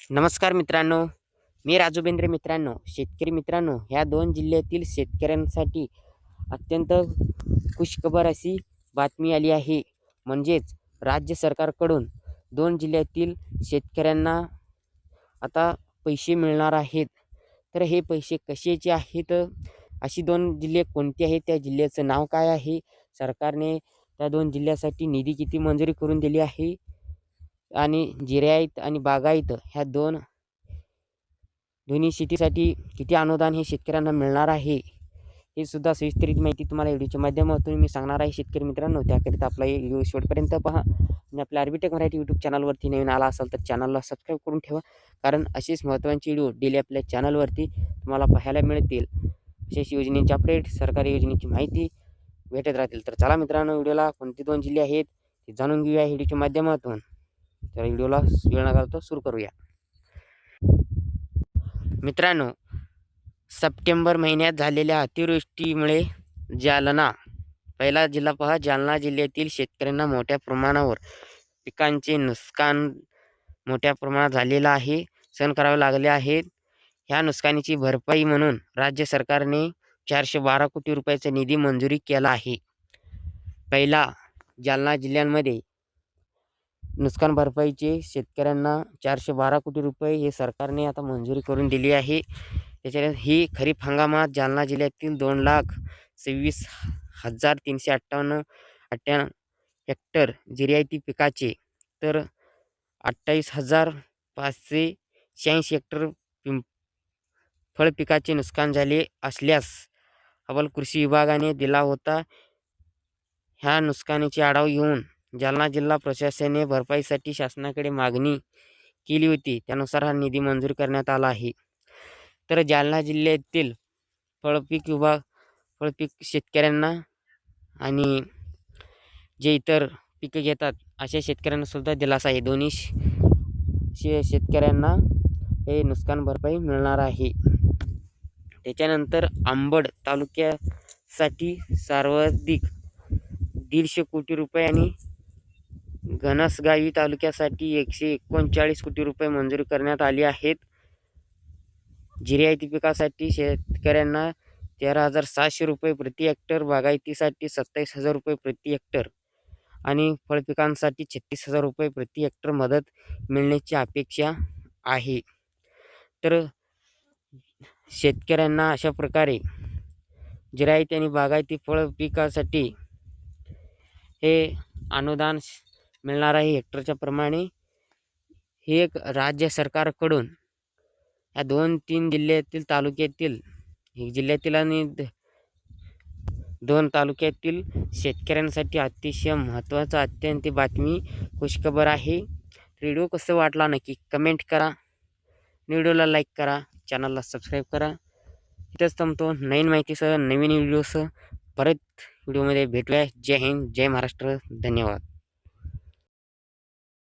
नमस्कार मित्रांनो. मी राजूबेंद्रे मित्रांनो. शेतकरी मित्रांनो ह्या दोन जिल्ह्यातील शेतकऱ्यांसाठी अत्यंत खुशखबर अशी बातमी आली आहे. म्हणजेच राज्य सरकारकडून दोन जिल्ह्यातील शेतकऱ्यांना आता पैसे मिळणार आहेत. तर हे पैसे कशाचे आहेत? अशी दोन जिल्हे कोणते आहेत? त्या जिल्ह्याचं नाव काय आहे? सरकारने त्या दोन जिल्ह्यासाठी निधी किती मंजुरी करून दिली आहे? आणि जिरायत आणि बागायत ह्या दोन दोन्ही शेतीसाठी किती अनुदान हे शेतकऱ्यांना मिळणार आहे हे सुद्धा सविस्तरित माहिती तुम्हाला व्हिडिओच्या माध्यमातून मी सांगणार आहे. शेतकरी मित्रांनो त्याकरिता आपला व्हिडिओ शेवटपर्यंत पहा. आणि आपल्या आरबीटेक मराठी यूट्यूब चॅनलवरती नवीन आला असाल तर चॅनलला सबस्क्राईब करून ठेवा. कारण असेच महत्त्वाचे व्हिडिओ डेली आपल्या चॅनलवरती तुम्हाला पाहायला मिळतील. विशेष योजनेचे अपडेट सरकारी योजनेची माहिती भेटत राहतील. तर चला मित्रांनो व्हिडिओला कोणते दोन जिल्हे आहेत ते जाणून घेऊया व्हिडिओच्या माध्यमातून. तर व्हिडिओला वेळ न घालतो सुरू करूया. मित्रांनो सप्टेंबर महिन्यात झालेल्या अतिवृष्टीमुळे जालना पहिला जिल्हा पहा जालना जिल्ह्यातील शेतकऱ्यांना मोठ्या प्रमाणावर पिकांचे नुकसान मोठ्या प्रमाणात झालेलं आहे सहन करावे लागले आहेत. ह्या नुकसानीची भरपाई म्हणून राज्य सरकारने चारशे बारा कोटी रुपयाचा निधी मंजुरी केला आहे. पहिला जालना जिल्ह्यांमध्ये नुकसान भरपाईचे शेतकऱ्यांना चारशे बारा कोटी रुपये हे सरकारने आता मंजुरी करून दिली आहे. त्याच्या ही खरीप हंगामात जालना जिल्ह्यातील दोन लाख सव्वीस हजार तीनशे अठ्ठावन्न अठ्ठ्याण्णव हेक्टर जिर्याती पिकाचे तर अठ्ठावीस हजार पाचशे शहाऐंशी हेक्टर पिं फळ पिकाचे नुकसान झाले असल्यास अहवाल कृषी विभागाने दिला होता. ह्या नुकसानीची आढावा घेऊन जालना जिल्हा प्रशासनाने भरपाईसाठी शासनाकडे मागणी केली होती. त्यानुसार हा निधी मंजूर करण्यात आला आहे. तर जालना जिल्ह्यातील फळपीक विभाग फळपीक शेतकऱ्यांना आणि जे इतर पिकं घेतात अशा शेतकऱ्यांनासुद्धा दिलासा आहे. दोन्ही शे शेतकऱ्यांना हे नुकसान भरपाई मिळणार आहे. त्याच्यानंतर आंबड तालुक्यासाठी सर्वाधिक दीडशे कोटी रुपये आणि घनसगावी तालुक्यासाठी एकशे एकोणचाळीस कोटी रुपये मंजूर करण्यात आली आहेत. जिरायती पिकासाठी शेतकऱ्यांना तेरा हजार सहाशे रुपये प्रति हेक्टर बागायतीसाठी सत्तावीस हजार रुपये प्रति हेक्टर आणि फळपिकांसाठी छत्तीस हजार रुपये प्रति हेक्टर मदत मिळण्याची अपेक्षा आहे. तर शेतकऱ्यांना अशा प्रकारे जिरायती आणि बागायती फळ पिकासाठी हे अनुदान मिळणार आहे हेक्टरच्या प्रमाणे. हे एक राज्य सरकारकडून या दोन तीन जिल्ह्यातील तालुक्यातील एक जिल्ह्यातील आणि दोन तालुक्यातील शेतकऱ्यांसाठी अतिशय महत्त्वाचं अत्यंत बातमी खुशखबर आहे. व्हिडिओ कसं वाटला नक्की कमेंट करा. व्हिडिओला लाईक करा. चॅनलला सबस्क्राईब करा. इथंच थांबतो. नवीन माहितीसह नवीन व्हिडिओसह परत व्हिडिओमध्ये भेटूया. जय हिंद जय महाराष्ट्र. धन्यवाद.